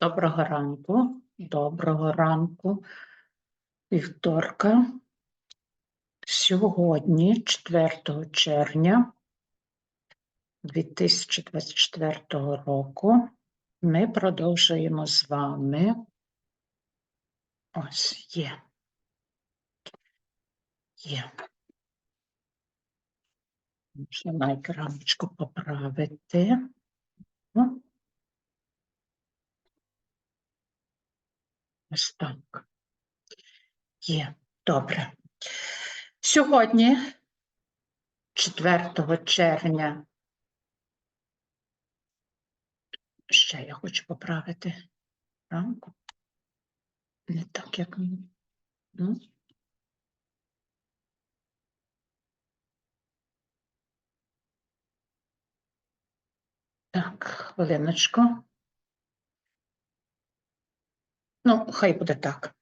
Доброго ранку, доброго ранку, вівторка. Сьогодні, 4 червня 2024 року, ми продовжуємо з вами. Ось є. Є. Можна на екраночку поправити. Ну, Ось так. Є. Добре. Сьогодні, 4 червня, ще я хочу поправити ранку. Не так, як мені. Ну. Так, хвилиночку. Ну, хай буде так.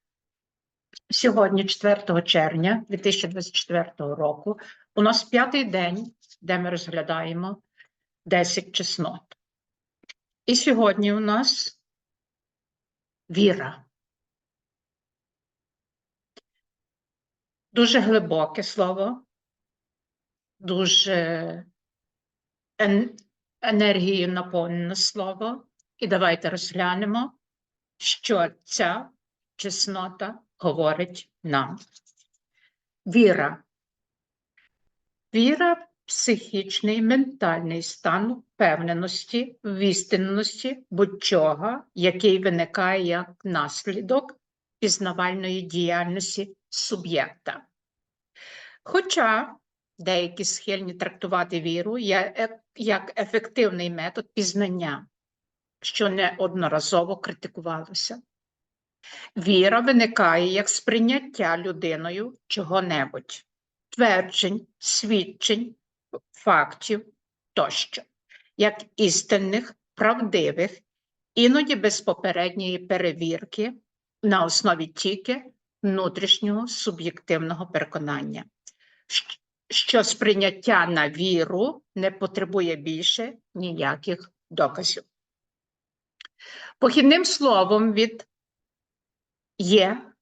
Сьогодні, 4 червня 2024 року, у нас п'ятий день, де ми розглядаємо 10 чеснот. І сьогодні у нас віра. Дуже глибоке слово, дуже ен- енергією наповнене слово. І давайте розглянемо, що ця чеснота говорить нам. Віра. Віра психічний, ментальний стан впевненості, в істинності будь-чого, який виникає як наслідок пізнавальної діяльності суб'єкта. Хоча деякі схильні трактувати віру е- як ефективний метод пізнання, що неодноразово критикувалося. Віра виникає як сприйняття людиною чого-небудь, тверджень, свідчень, фактів тощо, як істинних, правдивих, іноді без попередньої перевірки на основі тільки внутрішнього суб'єктивного переконання, що сприйняття на віру не потребує більше ніяких доказів. Похідним словом від є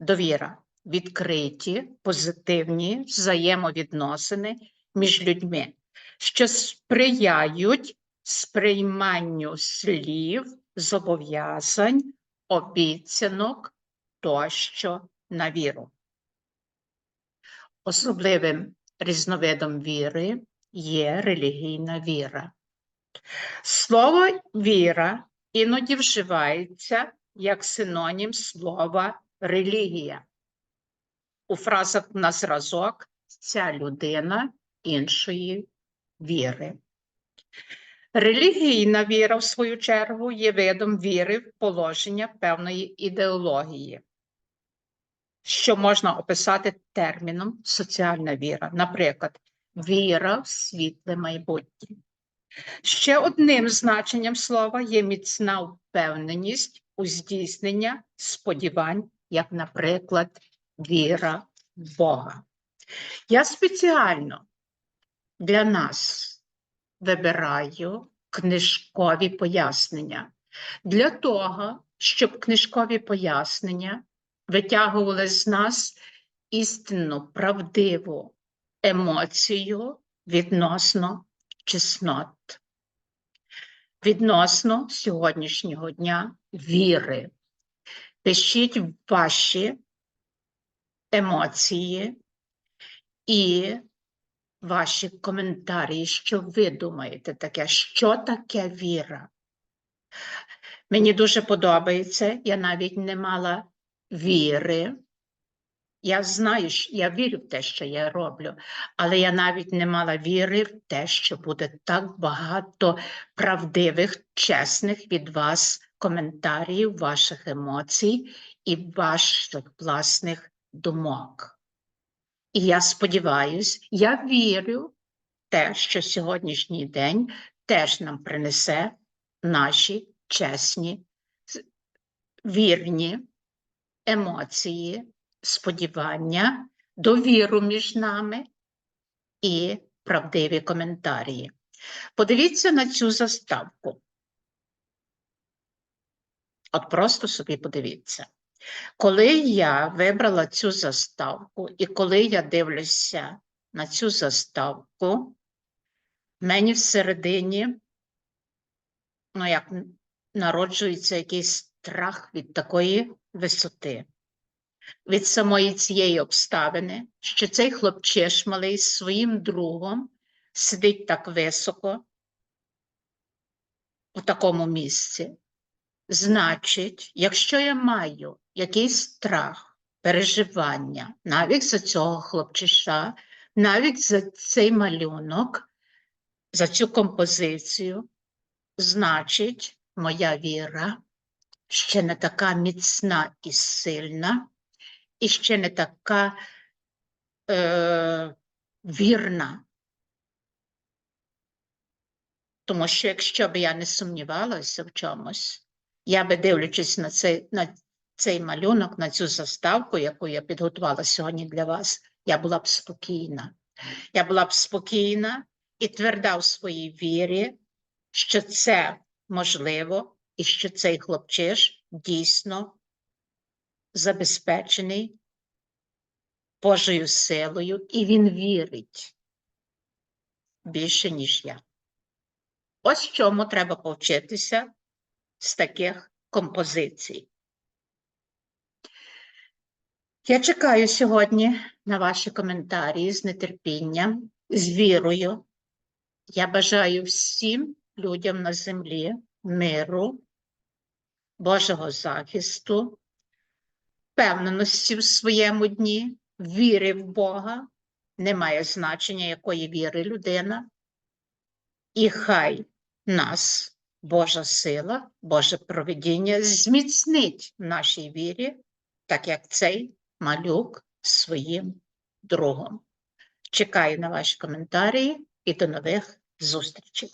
довіра, відкриті, позитивні взаємовідносини між людьми, що сприяють сприйманню слів, зобов'язань, обіцянок тощо на віру. Особливим різновидом віри є релігійна віра. Слово віра іноді вживається як синонім слова релігія. У фразах на зразок ця людина іншої віри. Релігійна віра, в свою чергу, є видом віри в положення певної ідеології, що можна описати терміном соціальна віра, наприклад, віра в світле майбутнє. Ще одним значенням слова є міцна впевненість у здійснення сподівань, як, наприклад, віра в Бога. Я спеціально для нас вибираю книжкові пояснення для того, щоб книжкові пояснення витягували з нас істинну правдиву емоцію відносно чеснот, відносно сьогоднішнього дня віри. Пишіть ваші емоції і ваші коментарі, що ви думаєте таке, що таке віра. Мені дуже подобається, я навіть не мала віри. Я знаю, я вірю в те, що я роблю, але я навіть не мала віри в те, що буде так багато правдивих, чесних від вас коментарів, ваших емоцій і ваших власних думок. І я сподіваюся, я вірю в те, що сьогоднішній день теж нам принесе наші чесні, вірні емоції, сподівання, довіру між нами і правдиві коментарі. Подивіться на цю заставку. От просто собі подивіться. Коли я вибрала цю заставку, і коли я дивлюся на цю заставку, мені всередині, ну як народжується якийсь страх від такої висоти, від самої цієї обставини, що цей хлопчиш малий з своїм другом сидить так високо у такому місці. Значить, якщо я маю якийсь страх, переживання, навіть за цього хлопчиша, навіть за цей малюнок, за цю композицію, значить, моя віра ще не така міцна і сильна, і ще не така е, вірна. Тому що якщо б я не сумнівалася в чомусь, я би дивлячись на цей, на цей малюнок, на цю заставку, яку я підготувала сьогодні для вас, я була б спокійна. Я була б спокійна і тверда в своїй вірі, що це можливо, і що цей хлопчиш дійсно забезпечений Божою силою, і він вірить більше, ніж я. Ось чому треба повчитися з таких композицій. Я чекаю сьогодні на ваші коментарі з нетерпінням, з вірою. Я бажаю всім людям на землі миру, Божого захисту, впевненості в своєму дні, віри в Бога. Немає значення, якої віри людина. І хай нас Божа сила, Боже провидіння зміцнить в нашій вірі, так як цей малюк своїм другом. Чекаю на ваші коментарі і до нових зустрічей.